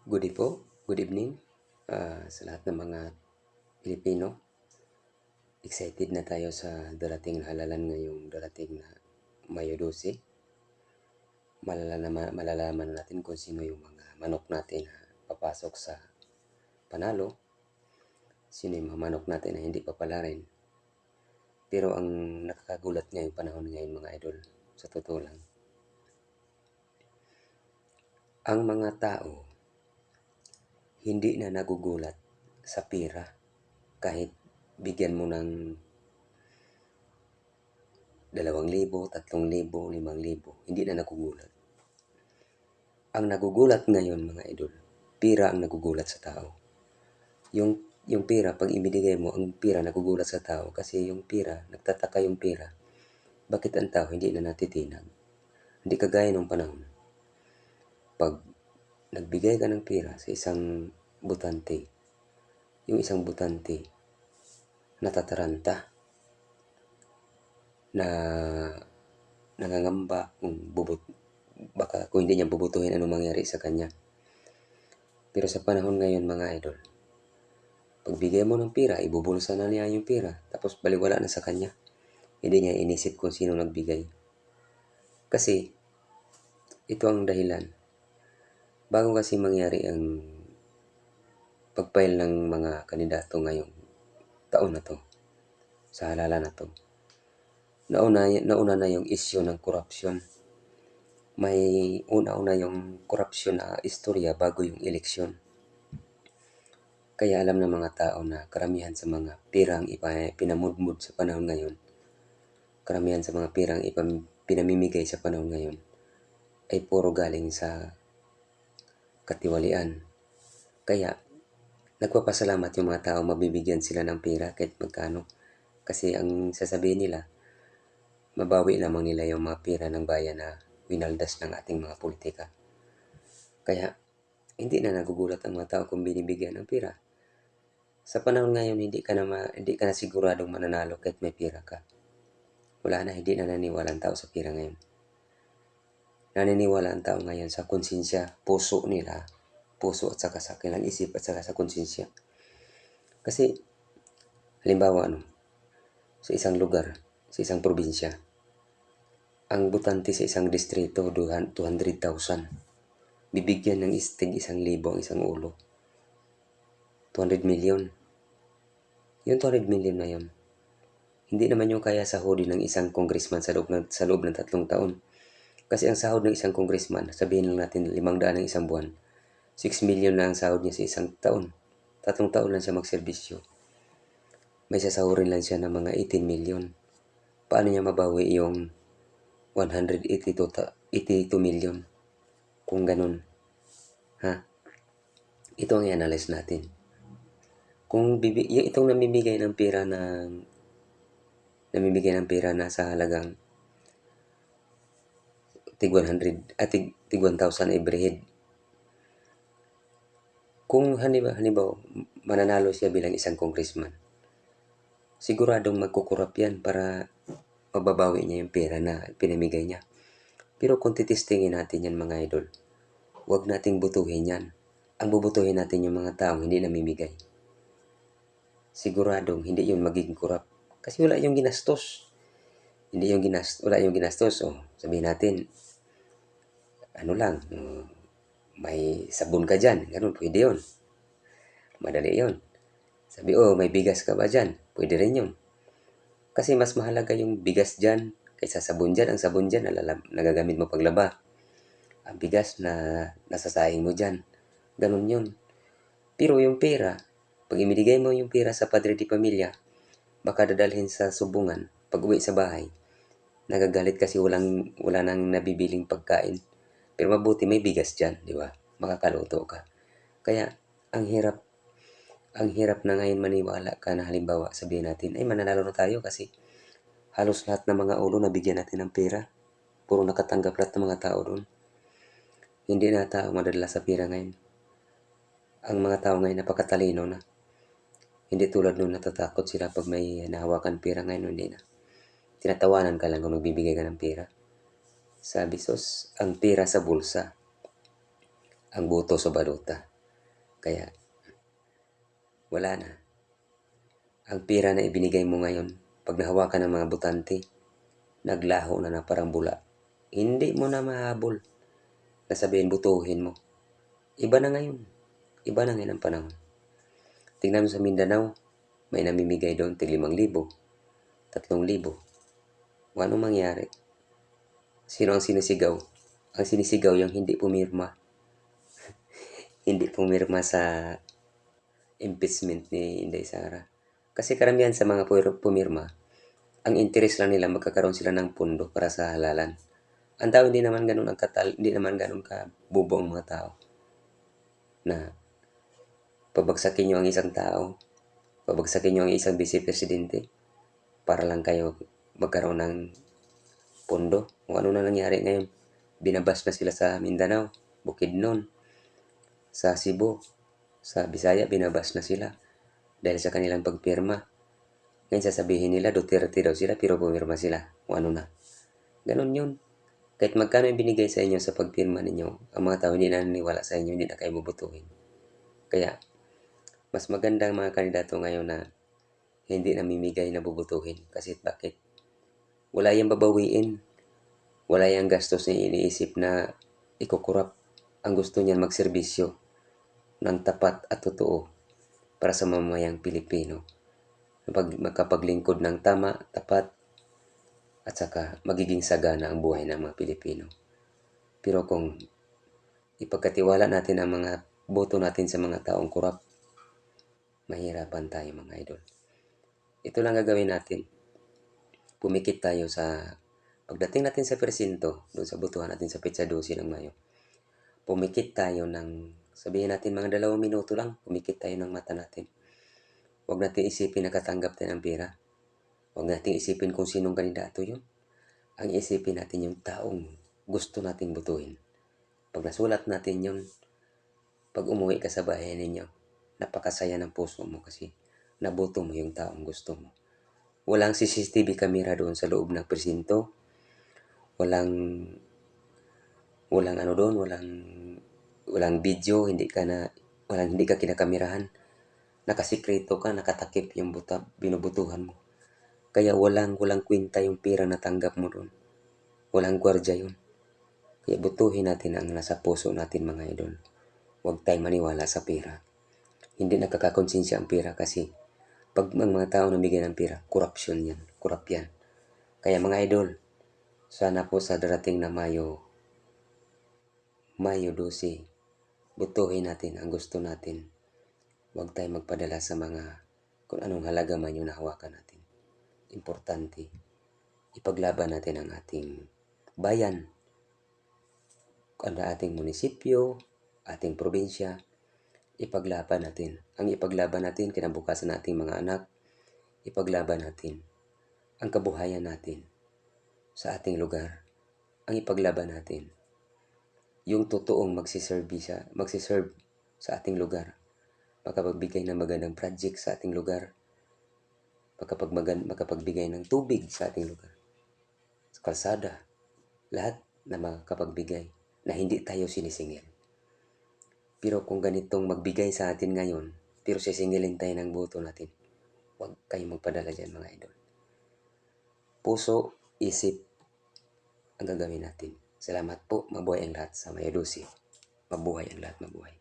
Good day po, good evening ah, sa lahat ng mga Pilipino. Excited na tayo sa darating na halalan ngayong darating na Mayo 12. Malalaman, malalaman natin kung sino yung mga manok natin na papasok sa panalo. Sino yung mga manok natin na hindi papala rin. Pero ang nakakagulat ngayong panahon ngayon mga idol, sa totoo lang, ang mga tao hindi na nagugulat sa pira kahit bigyan mo ng dalawang libo, tatlong libo, limang libo, hindi na nagugulat. Ang nagugulat ngayon mga idol, pira ang nagugulat sa tao. Yung yung pira, pag ibinigay mo, ang pira nagugulat sa tao kasi yung pira, nagtataka yung pira. Bakit ang tao hindi na natitinag? Hindi kagaya nung panahon. Pag nagbigay ka ng pira sa isang butante, yung isang butante, natataranta, na nangangamba kung bubut baka kung hindi niya bubutuhin ano mangyari sa kanya. Pero sa panahon ngayon mga idol, pagbigay mo ng pira, ibubulsa na niya yung pira, tapos baliwala na sa kanya. Hindi niya inisip kung sino nagbigay. Kasi, ito ang dahilan. Bago kasi mangyari ang pagpail ng mga kandidato ngayong taon na to, sa halala na to, nauna, nauna na yung issue ng korupsyon. May una-una yung korupsyon na istorya bago yung eleksyon. Kaya alam ng mga tao na karamihan sa mga pirang pinamudmud sa panahon ngayon, karamihan sa mga pirang ipam, pinamimigay sa panahon ngayon, ay puro galing sa katiwalian. Kaya, nagpapasalamat yung mga tao mabibigyan sila ng pera kahit magkano. Kasi ang sasabihin nila, mabawi lamang nila yung mga pera ng bayan na winaldas ng ating mga politika. Kaya, hindi na nagugulat ang mga tao kung binibigyan ng pera. Sa panahon ngayon, hindi ka na, ma, hindi ka na siguradong mananalo kahit may pera ka. Wala na, hindi na naniwala ang tao sa pera ngayon. Naniniwala ang tao ngayon sa konsensya, puso nila, puso at saka sa kanilang isip at saka sa konsensya. Kasi, halimbawa, ano, sa isang lugar, sa isang probinsya, ang butante sa isang distrito, 200,000. Bibigyan ng istig isang libo ang isang ulo. 200 million. Yung 200 million na yun, hindi naman yung kaya sahodin ng isang congressman sa loob ng, sa loob ng tatlong taon. Kasi ang sahod ng isang congressman, sabihin lang natin limang daan ng isang buwan, 6 million lang ang sahod niya sa isang taon. Tatlong taon lang siya magserbisyo. May sasahurin lang siya ng mga 18 million. Paano niya mabawi yung 182 ta- 82 million? Kung ganun. Ha? Ito ang i-analyze natin. Kung bibi, itong namimigay ng pera ng namimigay ng pera na sa halagang tig 100 at tig, tig 1,000 every head. Kung halimbawa, halimbawa mananalo siya bilang isang congressman, siguradong magkukurap yan para mababawi niya yung pera na pinamigay niya. Pero kung titistingin natin yan mga idol, huwag nating butuhin yan. Ang bubutuhin natin yung mga taong hindi namimigay. Siguradong hindi yun magiging kurap. Kasi wala yung ginastos. Hindi yung ginastos, wala yung ginastos. O, sabihin natin, ano lang, mm, may sabon ka dyan. Ganun, pwede yun. Madali yun. Sabi, oh, may bigas ka ba dyan? Pwede rin yun. Kasi mas mahalaga yung bigas dyan kaysa sabon dyan. Ang sabon dyan, nalala, nagagamit mo paglaba. Ang bigas na nasasayang mo dyan. Ganun yun. Pero yung pera, pag imigay mo yung pera sa padre di pamilya, baka dadalhin sa subungan pag uwi sa bahay. Nagagalit kasi walang, wala nang nabibiling pagkain. Pero mabuti may bigas dyan, di ba? Makakaluto ka. Kaya, ang hirap, ang hirap na ngayon maniwala ka na halimbawa sabihin natin, ay mananalo na tayo kasi halos lahat ng mga ulo nabigyan natin ng pera. Puro nakatanggap lahat ng mga tao doon. Hindi na tao madadala sa pera ngayon. Ang mga tao ngayon napakatalino na. Hindi tulad nung natatakot sila pag may nahawakan pera ngayon, hindi na. Tinatawanan ka lang kung magbibigay ka ng pera. Sabi sos, ang pera sa bulsa, ang buto sa baluta. Kaya, wala na. Ang pera na ibinigay mo ngayon, pag nahawakan ng mga butante, naglaho na na parang bula. Hindi mo na mahabol na sabihin butuhin mo. Iba na ngayon. Iba na ngayon ang panahon. Tingnan mo sa Mindanao, may namimigay doon tig 5,000, 3,000. O anong mangyari? Sino ang sinisigaw? Ang sinisigaw yung hindi pumirma. hindi pumirma sa impeachment ni Inday Sara. Kasi karamihan sa mga pumirma, ang interest lang nila magkakaroon sila ng pundo para sa halalan. Ang tao hindi naman ganun ang katal, hindi naman ganun ka bubo mga tao. Na pabagsakin nyo ang isang tao, pabagsakin nyo ang isang vice presidente para lang kayo magkaroon ng pundo. Kung ano na nangyari ngayon, binabas na sila sa Mindanao, Bukidnon, sa Cebu, sa Bisaya, binabas na sila dahil sa kanilang pagpirma. Ngayon sasabihin nila, Duterte daw sila, pero pumirma sila. O ano na. Ganon yun. Kahit magkano yung binigay sa inyo sa pagpirma ninyo, ang mga tao hindi na naniniwala sa inyo, hindi na kayo bubutuhin. Kaya, mas maganda ang mga kandidato ngayon na hindi namimigay na bubutuhin. Kasi bakit? Wala yung babawiin. Wala yung gastos na iniisip na ikukurap. Ang gusto niyan magserbisyo ng tapat at totoo para sa mamayang Pilipino. Pag makapaglingkod ng tama, tapat, at saka magiging sagana ang buhay ng mga Pilipino. Pero kung ipagkatiwala natin ang mga boto natin sa mga taong kurap, mahirapan tayo mga idol. Ito lang gagawin natin. Pumikit tayo sa pagdating natin sa presinto, doon sa butuhan natin sa Pizza 12 ng Mayo. Pumikit tayo ng sabihin natin mga dalawang minuto lang, pumikit tayo ng mata natin. Huwag natin isipin na katanggap tayo ng pera. Huwag natin isipin kung sinong kandidato yun. Ang isipin natin yung taong gusto nating butuhin. Pag nasulat natin yun, pag umuwi ka sa bahay ninyo, napakasaya ng puso mo kasi naboto mo yung taong gusto mo. Walang CCTV camera doon sa loob ng presinto. Walang walang ano doon, walang walang video, hindi ka na walang hindi ka kinakamerahan. Nakasikreto ka, nakatakip yung buta, binubutuhan mo. Kaya walang walang kwenta yung pera na tanggap mo doon. Walang gwardya yun. Kaya butuhin natin ang nasa puso natin mga idol. Huwag tayong maniwala sa pera. Hindi nakakakonsensya ang pera kasi pag ang mga tao namigay ng pera, corruption yan. Corrupt yan. Kaya mga idol, sana po sa darating na Mayo, Mayo 12, butuhin natin ang gusto natin. Huwag tayong magpadala sa mga kung anong halaga man yung nahawakan natin. Importante, ipaglaban natin ang ating bayan, ang ating munisipyo, ating probinsya, ipaglaban natin. Ang ipaglaban natin, kinabukasan nating mga anak, ipaglaban natin ang kabuhayan natin sa ating lugar. Ang ipaglaban natin, yung totoong magsiserve sa, magsiserve sa ating lugar. Makapagbigay ng magandang project sa ating lugar. Makapagmagan, makapagbigay ng tubig sa ating lugar. Sa kalsada. Lahat na makapagbigay na hindi tayo sinisingil. Pero kung ganitong magbigay sa atin ngayon, pero sisingilin tayo ng boto natin, huwag kayong magpadala dyan mga idol. Puso, isip, ang gagawin natin. Salamat po, mabuhay ang lahat sa Mayadusi. Mabuhay ang lahat, mabuhay.